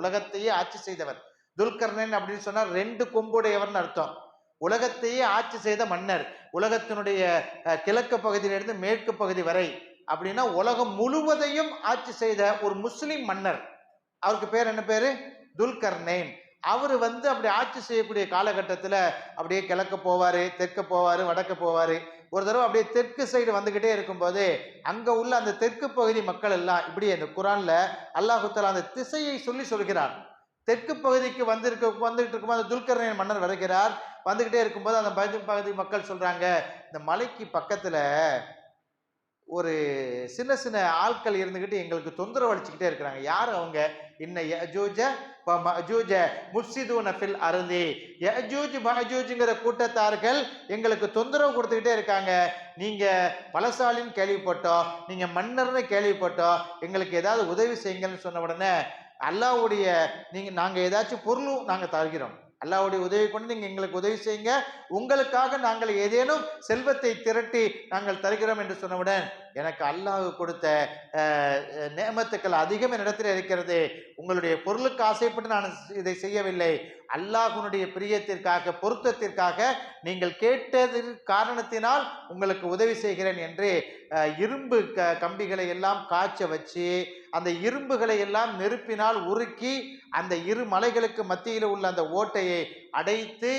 உலகத்தையே ஆட்சி செய்தவர். துல்கர்ணன் அப்படின்னு சொன்னால் ரெண்டு கொம்புடையவர்னு அர்த்தம். உலகத்தையே ஆட்சி செய்த மன்னர் உலகத்தினுடைய கிழக்கு பகுதியிலிருந்து மேற்கு பகுதி வரை அப்படின்னா உலகம் முழுவதையும் ஆட்சி செய்த ஒரு முஸ்லிம் மன்னர். அவருக்கு பேர் என்ன பேரு? துல்கர்னேன் அவர் வந்து அப்படி ஆட்சி செய்யக்கூடிய காலகட்டத்தில் அப்படியே கிழக்க போவார் தெற்க போவார் வடக்க போவார். ஒரு தடவை அப்படியே தெற்கு சைடு வந்துக்கிட்டே இருக்கும்போது அங்கே உள்ள அந்த தெற்கு பகுதி மக்கள் எல்லாம் இப்படி அந்த குரானில் அல்லாஹு அந்த திசையை சொல்லி சொல்கிறார். தெற்கு பகுதிக்கு வந்திருக்க வந்துகிட்டு இருக்கும்போது அந்த துல்கர்ணன் மன்னர் வருகிறார் வந்துக்கிட்டே இருக்கும்போது அந்த பகுதி பகுதி மக்கள் சொல்கிறாங்க இந்த மலைக்கு பக்கத்தில் ஒரு சின்ன சின்ன ஆட்கள் இருந்துக்கிட்டு எங்களுக்கு தொந்தரவு அளிச்சுக்கிட்டே இருக்கிறாங்க. யார் அவங்க? இன்ன யஜூஜ மஜூஜ முஃப்சிதூன ஃபில் அருந்தி யஜூஜ் மஜூஜுங்கிற கூட்டத்தார்கள் எங்களுக்கு தொந்தரவு கொடுத்துக்கிட்டே இருக்காங்க. நீங்கள் பலசாலின்னு கேள்விப்பட்டோம் நீங்கள் மன்னர்னு கேள்விப்பட்டோம் எங்களுக்கு ஏதாவது உதவி செய்யுங்கன்னு சொன்ன உடனே அல்லாவுடைய நீங்கள் நாங்கள் ஏதாச்சும் பொருளும் நாங்கள் தருகிறோம். அல்லாவுடைய உதவி கொண்டு நீங்கள் எங்களுக்கு உதவி செய்யுங்க. உங்களுக்காக நாங்கள் ஏதேனும் செல்வத்தை திரட்டி நாங்கள் தருகிறோம் என்று சொன்னவுடன் எனக்கு அல்லாஹ் கொடுத்த நேமத்துக்கள் அதிகம் என்னிடத்தில் இருக்கிறது. உங்களுடைய பொருளுக்கு ஆசைப்பட்டு நான் இதை செய்யவில்லை. அல்லாஹுனுடைய பிரியத்திற்காக பொருத்தத்திற்காக நீங்கள் கேட்டது காரணத்தினால் உங்களுக்கு உதவி செய்கிறேன் என்று இரும்பு க கம்பிகளை எல்லாம் காய்ச்ச வச்சு அந்த இரும்புகளை எல்லாம் நெருப்பினால் உருக்கி அந்த இரு மலைகளுக்கு மத்தியில் உள்ள அந்த ஓட்டையை அடைத்து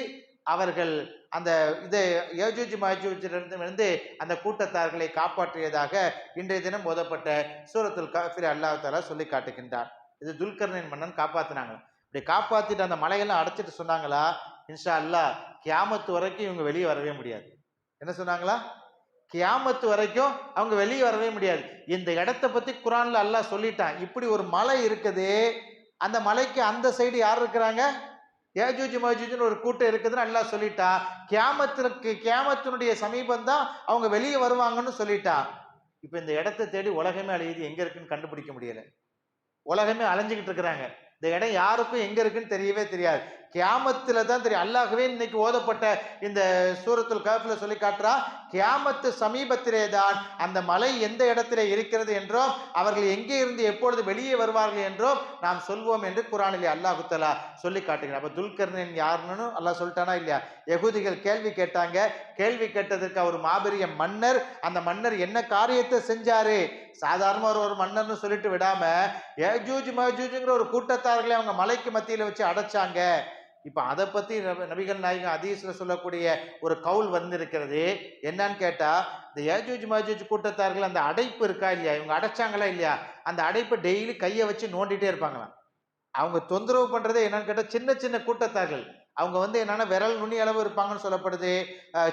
அவர்கள் அந்த இது யஜூஜ் மாஜூஜிலிருந்து வந்து அந்த கூட்டத்தார்களை காப்பாற்றியதாக இன்றைய தினம் ஓதப்பட்ட சூரத்துல் காஃபிர் அல்லாஹ் தாலா சொல்லி காட்டுகின்றார். இது துல்கர்ணின் மன்னன் காப்பாற்றினாங்க இப்படி காப்பாற்றிட்டு அந்த மலையெல்லாம் அடைச்சிட்டு சொன்னாங்களா? இன்ஷா அல்லாஹ் கியாமத்து வரைக்கும் இவங்க வெளியே வரவே முடியாது. என்ன சொன்னாங்களா? கியாமத்து வரைக்கும் அவங்க வெளியே வரவே முடியாது. இந்த இடத்த பற்றி குரானில் அல்லாஹ் சொல்லிட்டான். இப்படி ஒரு மலை இருக்குது. அந்த மலைக்கு அந்த சைடு யார் இருக்கிறாங்க? ஏஜூஜ் மஜூஜ்னு ஒரு கூட்டம் இருக்குதுன்னு நல்லா சொல்லிட்டான் கியாமத்திற்கு கியாமத்தினுடைய சமீபம் தான் அவங்க வெளியே வருவாங்கன்னு சொல்லிட்டான் இப்போ இந்த இடத்த தேடி உலகமே அழியுது. எங்க இருக்குன்னு கண்டுபிடிக்க முடியல. உலகமே அலைஞ்சுக்கிட்டு இருக்கிறாங்க. இந்த இடம் யாருக்கும் எங்க இருக்குன்னு தெரியவே தெரியாது. கியாமத்தில் தான் தெரியும். அல்லாஹ்வே இன்னைக்கு ஓதப்பட்ட இந்த சூரத்துல் கஃபில் சொல்லி காட்டுறா கியாமத்து சமீபத்திலே தான் அந்த மலை எந்த இடத்திலே இருக்கிறது என்றும் அவர்கள் எங்கே இருந்து எப்பொழுது வெளியே வருவார்கள் என்றும் நாம் சொல்வோம் என்று குரானிலே அல்லாஹுத்தலா சொல்லி காட்டுகிறார் அப்போ துல்கர்ணன் யாருன்னு அல்லாஹ் சொல்லிட்டானா இல்லையா? எகுதிகள் கேள்வி கேட்டாங்க. கேள்வி கேட்டதற்கு அவர் மாபெரிய மன்னர். அந்த மன்னர் என்ன காரியத்தை செஞ்சாரு? சாதாரண ஒரு ஒரு மன்னர்னு சொல்லிட்டு விடாம ஏஜூஜ் மஜூஜுங்கிற ஒரு கூட்டத்தார்களை அவங்க மலைக்கு மத்தியில் வச்சு அடைச்சாங்க. இப்போ அதை பற்றி நபிகள் நாயகம் அதீஸ்ல சொல்லக்கூடிய ஒரு கவுல் வந்திருக்கிறது. என்னன்னு கேட்டால் இந்த ஏஜூஜ் மாஜூஜ் கூட்டத்தார்கள் அந்த அடைப்பு இருக்கா இல்லையா? இவங்க அடைச்சாங்களா இல்லையா? அந்த அடைப்பை டெய்லி கையை வச்சு நோண்டிகிட்டே இருப்பாங்களாம். அவங்க தொந்தரவு பண்ணுறதே என்னன்னு கேட்டால் சின்ன சின்ன கூட்டத்தார்கள். அவங்க வந்து என்னென்னா விரல் நுனி அளவு இருப்பாங்கன்னு சொல்லப்படுது.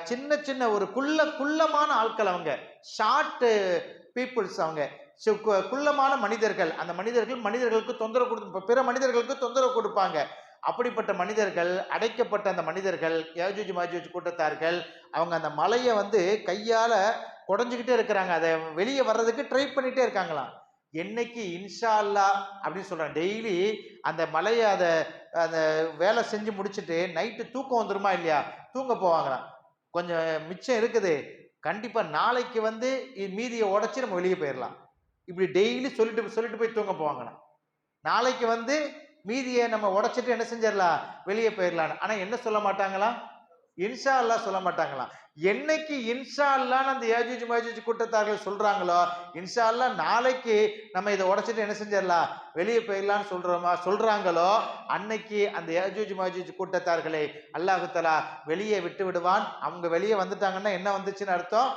சின்ன சின்ன ஒரு குள்ள குள்ளமான ஆட்கள் அவங்க. ஷார்ட்டு பீப்புள்ஸ் அவங்க. கு- குள்ளமான மனிதர்கள். அந்த மனிதர்கள் மனிதர்களுக்கு தொந்தரவு கொடுத்து பிற மனிதர்களுக்கு தொந்தரவு கொடுப்பாங்க. அப்படிப்பட்ட மனிதர்கள் அடைக்கப்பட்ட அந்த மனிதர்கள் யாஜூஜ் மாஜூஜ் கூட்டத்தார்கள் அவங்க அந்த மலையை வந்து கையால் குடஞ்சிக்கிட்டே இருக்கிறாங்க. அதை வெளியே வர்றதுக்கு ட்ரை பண்ணிகிட்டே இருக்காங்களாம். என்னைக்கு இன்ஷா அல்லாஹ் அப்படின்னு சொல்கிறேன் டெய்லி அந்த மலையை அதை அந்த வேலை செஞ்சு முடிச்சுட்டு நைட்டு தூக்கம் வந்துருமா இல்லையா? தூங்க போவாங்களாம். கொஞ்சம் மிச்சம் இருக்குது. கண்டிப்பாக நாளைக்கு வந்து மீதியை உடச்சி நம்ம வெளியே போயிடலாம் இப்படி டெய்லி சொல்லிட்டு சொல்லிட்டு போய் தூங்க போவாங்களாம். நாளைக்கு வந்து மீதியை நம்ம உடச்சிட்டு என்ன செஞ்சிடலாம்? வெளியே போயிடலாம் ஆனால் என்ன சொல்ல மாட்டாங்களா இன்ஷா அல்லா சொல்ல மாட்டாங்களாம். என்னைக்கு இன்ஷா அல்லான்னு அந்த ஏஜூஜ் மஜூஜ் கூட்டத்தார்கள் சொல்கிறாங்களோ இன்ஷா அல்லா நாளைக்கு நம்ம இதை உடைச்சிட்டு என்ன செஞ்சிடலாம்? வெளியே போயிடலான்னு சொல்கிறோமா சொல்கிறாங்களோ அன்னைக்கு அந்த ஏஜூஜ் மஜூஜ் கூட்டத்தார்களை அல்லாஹுத்தலா வெளியே விட்டு விடுவான். அவங்க வெளியே வந்துட்டாங்கன்னா என்ன வந்துச்சுன்னு அர்த்தம்?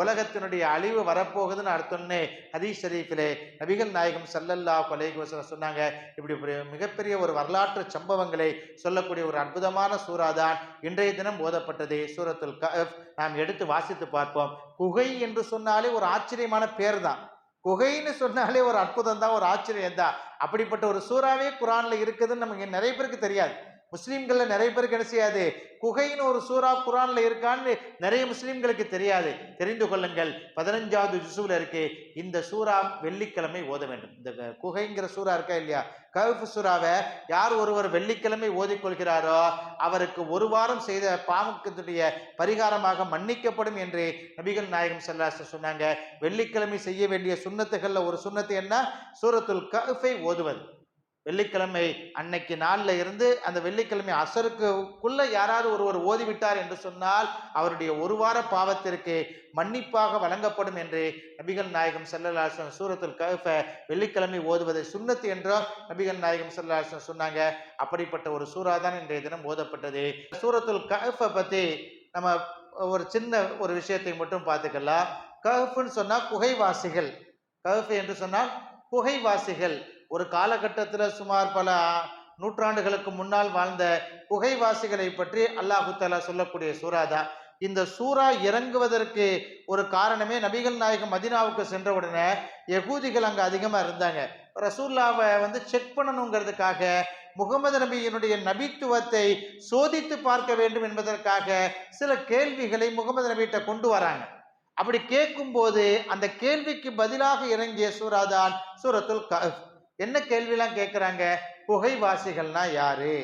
உலகத்தினுடைய அழிவு வரப்போகுதுன்னு அர்த்தம்னு ஹதீஸ் ஷரீஃபிலே. நபிகள் நாயகம் சல்லல்லா அலைஹி சொன்னாங்க இப்படி ஒரு மிகப்பெரிய ஒரு வரலாற்று சம்பவங்களை சொல்லக்கூடிய ஒரு அற்புதமான சூறா தான் இன்றைய தினம் ஓதப்பட்டது சூரத்துல் கஃப் நாம் எடுத்து வாசித்து பார்ப்போம். குகை என்று சொன்னாலே ஒரு ஆச்சரியமான பேர் தான். குகைன்னு சொன்னாலே ஒரு அற்புதம் தான் ஒரு ஆச்சரியம் தான். அப்படிப்பட்ட ஒரு சூறாவே குரானில் இருக்குதுன்னு நமக்கு நிறைய பேருக்கு தெரியாது. முஸ்லீம்கள்ல நிறைய பேருக்கு என்ன செய்யாது? குகைன்னு ஒரு சூறா குரான்ல இருக்கான்னு நிறைய முஸ்லீம்களுக்கு தெரியாது. தெரிந்து கொள்ளுங்கள். பதினஞ்சாவது ஜுசுல இருக்கு. இந்த சூறா வெள்ளிக்கிழமை ஓத வேண்டும். இந்த க- குகைங்கிற சூறா இருக்கா இல்லையா? கவுஃபு சூறாவை யார் ஒருவர் வெள்ளிக்கிழமை ஓதிக்கொள்கிறாரோ அவருக்கு ஒரு வாரம் செய்த பாவக்கத்துடைய பரிகாரமாக மன்னிக்கப்படும் என்று நபிகள் நாயகம் செல்லாச சொன்னாங்க. வெள்ளிக்கிழமை செய்ய வேண்டிய சுண்ணத்துகளில் ஒரு சுண்ணத்து என்ன? சூரத்துல் கஃபை ஓதுவது. வெள்ளிக்கிழமை அன்னைக்கு நாளில் இருந்து அந்த வெள்ளிக்கிழமை அசருக்குள்ள யாராவது ஒருவர் ஓதிவிட்டார் என்று சொன்னால் அவருடைய ஒரு வார பாவத்திற்கு மன்னிப்பாக வழங்கப்படும் என்று நபிகள் நாயகம் செல்லலாசன் சூரத்துல் கஃப வெள்ளிக்கிழமை ஓதுவதை சுண்ணத்து என்றும் நபிகள் நாயகம் செல்லலாசன் சொன்னாங்க. அப்படிப்பட்ட ஒரு சூறா தான் இன்றைய தினம் ஓதப்பட்டது. சூரத்துல் கஃபை பற்றி நம்ம ஒரு சின்ன ஒரு விஷயத்தை மட்டும் பார்த்துக்கலாம். கஃப்னு சொன்னால் குகைவாசிகள். கஃப் என்று சொன்னால் குகைவாசிகள். ஒரு காலகட்டத்தில் சுமார் பல நூற்றாண்டுகளுக்கு முன்னால் வாழ்ந்த குகைவாசிகளை பற்றி அல்லாஹு தாலா சொல்லக்கூடிய சூராதா இந்த சூறா இறங்குவதற்கு ஒரு காரணமே நபிகள் நாயகம் மதினாவுக்கு சென்ற உடனே யகூதிகள் அங்கே அதிகமாக இருந்தாங்க. ரசூல்லாவை வந்து செக் பண்ணணுங்கிறதுக்காக முகமது நபியினுடைய நபித்துவத்தை சோதித்து பார்க்க வேண்டும் என்பதற்காக சில கேள்விகளை முகமது நபிகிட்ட கொண்டு வராங்க. அப்படி கேட்கும்போது அந்த கேள்விக்கு பதிலாக இறங்கிய சூறாதான் சூரத்துல் கஃப் என்ன கேள்விலாம் கேட்குறாங்க புகைவாசிகள்னா யாரு?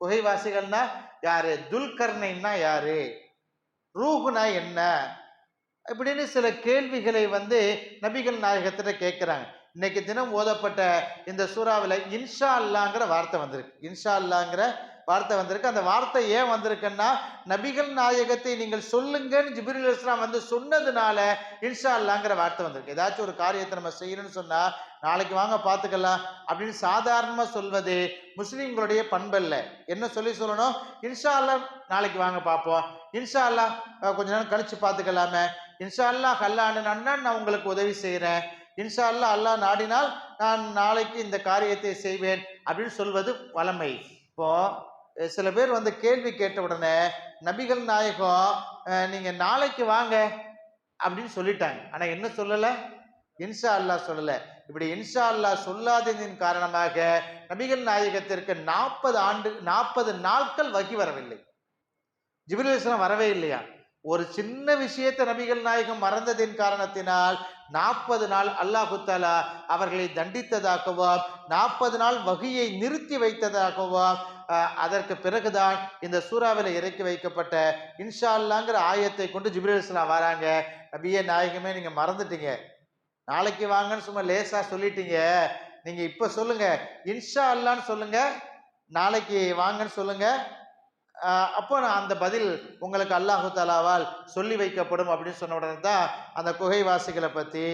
புகைவாசிகள்னா யாரு? துல்கர்ணைன்னா யாரு? ரூஹுனா என்ன? இப்படின்னு சில கேள்விகளை வந்து நபிகள் நாயகத்திட்ட கேட்குறாங்க இன்னைக்கு தினம் ஓதப்பட்ட இந்த சூறாவில் இன்ஷா அல்லாங்கிற வார்த்தை வந்திருக்கு. இன்ஷா அல்லாங்கிற வார்த்தை வந்திருக்கு. அந்த வார்த்தை ஏன் வந்திருக்குன்னா நபிகள் நாயகத்தை நீங்கள் சொல்லுங்கன்னு ஜிபிரில் இஸ்லாம் வந்து சொன்னதுனால இன்ஷா அல்லாங்கிற வார்த்தை வந்திருக்கு. ஏதாச்சும் ஒரு காரியத்தை நம்ம செய்யணும்னு சொன்னா நாளைக்கு வாங்க பார்த்துக்கலாம் அப்படின்னு சாதாரணமாக சொல்வது முஸ்லீம்களுடைய பண்பல்ல. என்ன சொல்லி சொல்லணும்? இன்ஷா அல்லா நாளைக்கு வாங்க பார்ப்போம் இன்ஷா அல்லா கொஞ்ச நேரம் கழிச்சு பார்த்துக்கலாமே இன்ஷா அல்லா அல்லான்னு நான் உங்களுக்கு உதவி செய்கிறேன் இன்ஷா அல்லா அல்லாஹ் நாடினால் நான் நாளைக்கு இந்த காரியத்தை செய்வேன் அப்படின்னு சொல்வது வளமை இப்போ சில பேர் வந்து கேள்வி கேட்ட உடனே நபிகள் நாயகம் நீங்கள் நாளைக்கு வாங்க அப்படின்னு சொல்லிட்டாங்க. ஆனால் என்ன சொல்லலை? இன்ஷா அல்லாஹ் சொல்லலை. இப்படி இன்ஷா அல்லாஹ் சொல்லாததின் காரணமாக நபிகள் நாயகத்திற்கு நாற்பது ஆண்டு நாற்பது நாட்கள் வகி வரவில்லை. ஜிப்ரீல் வரவே இல்லையா? ஒரு சின்ன விஷயத்தை நபிகள் நாயகம் மறந்ததின் காரணத்தினால் நாற்பது நாள் அல்லாஹு தாலா அவர்களை தண்டித்ததாகவோ? நாற்பது நாள் வகையை நிறுத்தி வைத்ததாகவோ? அதற்கு பிறகுதான் இந்த சூறாவில் இறக்கி வைக்கப்பட்ட இன்ஷா அல்லாங்கிற ஆயத்தை கொண்டு ஜிப்ரீல் இஸ்லாம் வராங்க. நபியே நாயகமே நீங்கள் மறந்துட்டீங்க. நாளைக்கு வாங்கன்னு சும்மா லேசாக சொல்லிட்டீங்க. நீங்கள் இப்போ சொல்லுங்கள் இன்ஷா அல்லான்னு சொல்லுங்கள் நாளைக்கு வாங்கன்னு சொல்லுங்கள் அப்போ நான் அந்த பதில் உங்களுக்கு அல்லாஹு தாலாவால் சொல்லி வைக்கப்படும் அப்படின்னு சொன்ன உடனே தான் அந்த குகைவாசிகளை பற்றி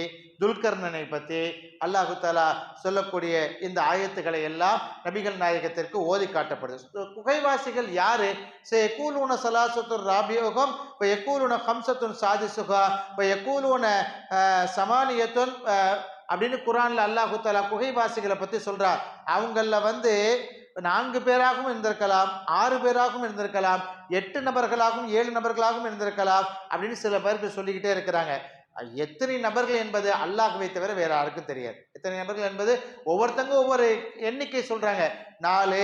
துல்கர்ணனை பற்றி அல்லாஹு தாலா சொல்லக்கூடிய இந்த ஆயத்துக்களை எல்லாம் நபிகள் நாயகத்திற்கு ஓதி காட்டப்படுது. குகைவாசிகள் யாரு? சே எக்கூலூன சலாசத்துன் ராபியோகம் இப்போ எக்கூலூன ஹம்சத்துன் சாதிசுகா இப்போ எக்கூலூன சமானியத்துன் அப்படின்னு குரானில் அல்லாஹு தாலா குகைவாசிகளை பற்றி சொல்கிறார் அவங்கள வந்து நான்கு பேராகவும் இருந்திருக்கலாம் ஆறு பேராகவும் இருந்திருக்கலாம் எட்டு நபர்களாகவும் ஏழு நபர்களாகவும் இருந்திருக்கலாம் அப்படின்னு சில பேருக்கு சொல்லிக்கிட்டே இருக்கிறாங்க. எத்தனை நபர்கள் என்பது அல்லாஹுவை தவிர வேற யாருக்கும் தெரியாது. எத்தனை நபர்கள் என்பது ஒவ்வொருத்தங்க ஒவ்வொரு எண்ணிக்கை சொல்றாங்க. நாலு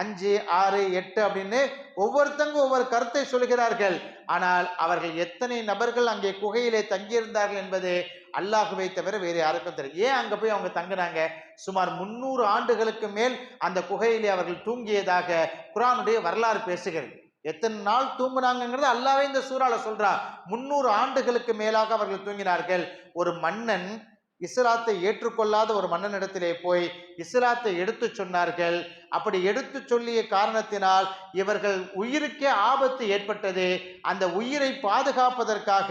அஞ்சு ஆறு எட்டு அப்படின்னு ஒவ்வொருத்தங்க ஒவ்வொரு கருத்தை சொல்கிறார்கள். ஆனால் அவர்கள் எத்தனை நபர்கள் அங்கே குகையிலே தங்கியிருந்தார்கள் என்பது அல்லாஹுவை தவிர வேறு யாருக்கும் தெரியும் ஏன் அங்கே போய் அவங்க தங்குனாங்க சுமார் முன்னூறு ஆண்டுகளுக்கு மேல் அந்த குகையிலே அவர்கள் தூங்கியதாக குரானுடைய வரலாறு பேசுகிறது. எத்தனை நாள் தூங்குனாங்கிறது அல்லாவே இந்த சூறால சொல்றா. முன்னூறு ஆண்டுகளுக்கு மேலாக அவர்கள் தூங்கினார்கள். ஒரு மன்னன் இஸ்லாத்தை ஏற்றுக்கொள்ளாத ஒரு மன்னனிடத்திலே போய் இஸ்லாத்தை எடுத்து சொன்னார்கள். அப்படி எடுத்து சொல்லிய காரணத்தினால் இவர்கள் உயிருக்கே ஆபத்து ஏற்பட்டது. அந்த உயிரை பாதுகாப்பதற்காக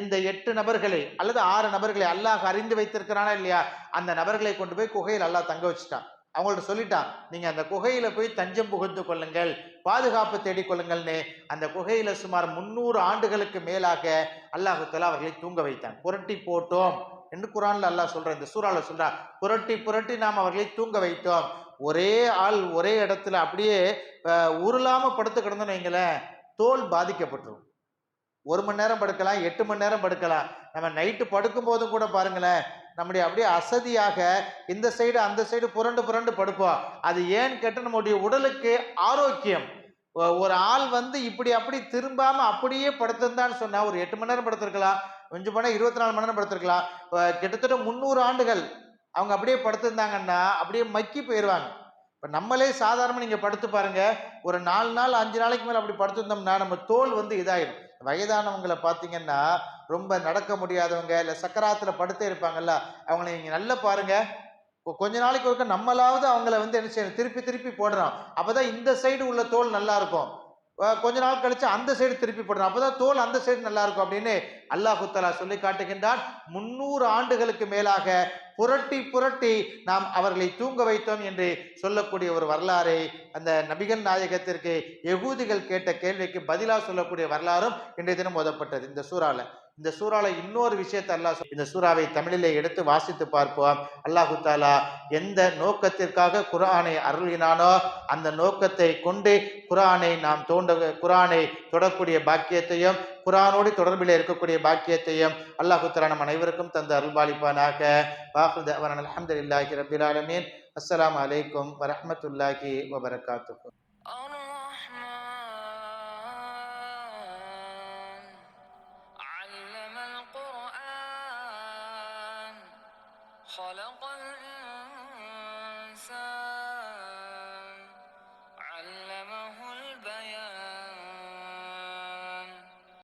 இந்த எட்டு நபர்களை அல்லது ஆறு நபர்களை அல்லாஹ் அறிந்து வைத்திருக்கிறானா இல்லையா? அந்த நபர்களை கொண்டு போய் குகையில் அல்லாஹ் தங்க வச்சுட்டான். அவங்கள்ட்ட சொல்லிட்டான் நீங்கள் அந்த குகையில் போய் தஞ்சம் புகுந்து கொள்ளுங்கள் பாதுகாப்பு தேடிக்கொள்ளுங்கள்னு அந்த குகையில் சுமார் முந்நூறு ஆண்டுகளுக்கு மேலாக அல்லாஹு தலா அவர்களை தூங்க வைத்தான். புரட்டி போட்டோம். என்று குரான்ல அல்லாஹ் சொல்ற இந்த சூறால சொல்றா புரட்டி புரட்டி நாம் அவர்களை தூங்க வைத்தோம். ஒரே ஆள் ஒரே இடத்துல அப்படியே உருளாம படுத்து கிடந்தோன்னு வைங்களேன் தோல் பாதிக்கப்பட்டுரும். ஒரு மணி நேரம் படுக்கலாம் எட்டு மணி நேரம் படுக்கலாம். நம்ம நைட்டு படுக்கும் போதும் கூட பாருங்களேன் நம்முடைய அப்படியே அசதியாக இந்த சைடு அந்த சைடு புரண்டு புரண்டு படுப்போம். அது ஏன்னு கேட்டால் நம்முடைய உடலுக்கு ஆரோக்கியம். ஒரு ஆள் வந்து இப்படி அப்படி திரும்பாமல் அப்படியே படுத்திருந்தான்னு சொன்னால் ஒரு எட்டு மணி நேரம் படுத்திருக்கலாம் கொஞ்சம் போனால் இருபத்தி நாலு மணி நேரம் படுத்திருக்கலாம். இப்போ கிட்டத்தட்ட முந்நூறு ஆண்டுகள் அவங்க அப்படியே படுத்திருந்தாங்கன்னா அப்படியே மக்கி போயிடுவாங்க இப்போ நம்மளே சாதாரணமாக நீங்கள் படுத்து பாருங்கள் ஒரு நாலு நாள் அஞ்சு நாளைக்கு மேலே அப்படி படுத்திருந்தோம்னா நம்ம தோல் வந்து இதாயிடும் வயதானவங்களை பார்த்தீங்கன்னா ரொம்ப நடக்க முடியாதவங்க இல்லை சக்கராத்தில் படுத்தே இருப்பாங்கல்ல அவங்கள நீங்கள் நல்லா பாருங்கள் கொஞ்ச நாளைக்கு ஒருக்க நம்மளாவது அவங்கள வந்து என்ன செய்யணும் திருப்பி திருப்பி போடுறோம் அப்போ தான் இந்த சைடு உள்ள தோல் நல்லா இருக்கும். கொஞ்ச நாள் கழிச்சு அந்த சைடு திருப்பி போடணும். அப்போதான் தோல் அந்த சைடு நல்லா இருக்கும் அப்படின்னு அல்லாஹுத்தலா சொல்லி காட்டுகின்றான். முன்னூறு ஆண்டுகளுக்கு மேலாக புரட்டி புரட்டி நாம் அவர்களை தூங்க வைத்தோம் என்று சொல்லக்கூடிய ஒரு வரலாறை அந்த நபிகள் நாயகத்திற்கு யகூதிகள் கேட்ட கேள்விக்கு பதிலாக சொல்லக்கூடிய வரலாறும் இன்றைய தினம் ஓதப்பட்டது. இந்த சூறாவில் இந்த சூறால இன்னொரு விஷயத்தை அல்லாஹ் இந்த சூறாவை தமிழிலே எடுத்து வாசித்து பார்ப்போம். அல்லாஹு தாலா எந்த நோக்கத்திற்காக குரானை அருளினானோ அந்த நோக்கத்தை கொண்டு குரானை நாம் தோண்ட குரானை தொடக்கூடிய பாக்கியத்தையும் குரானோடு தொடர்பில் இருக்கக்கூடிய பாக்கியத்தையும் அல்லாஹு தாலா நம் அனைவருக்கும் தந்த அருள்பாலிப்பானாக வாஹு அலமது இல்லாஹி ரபிலாலமீன் அஸ்லாம் வலைக்கம் அலைக்கும் வபரகாத்துக்கும்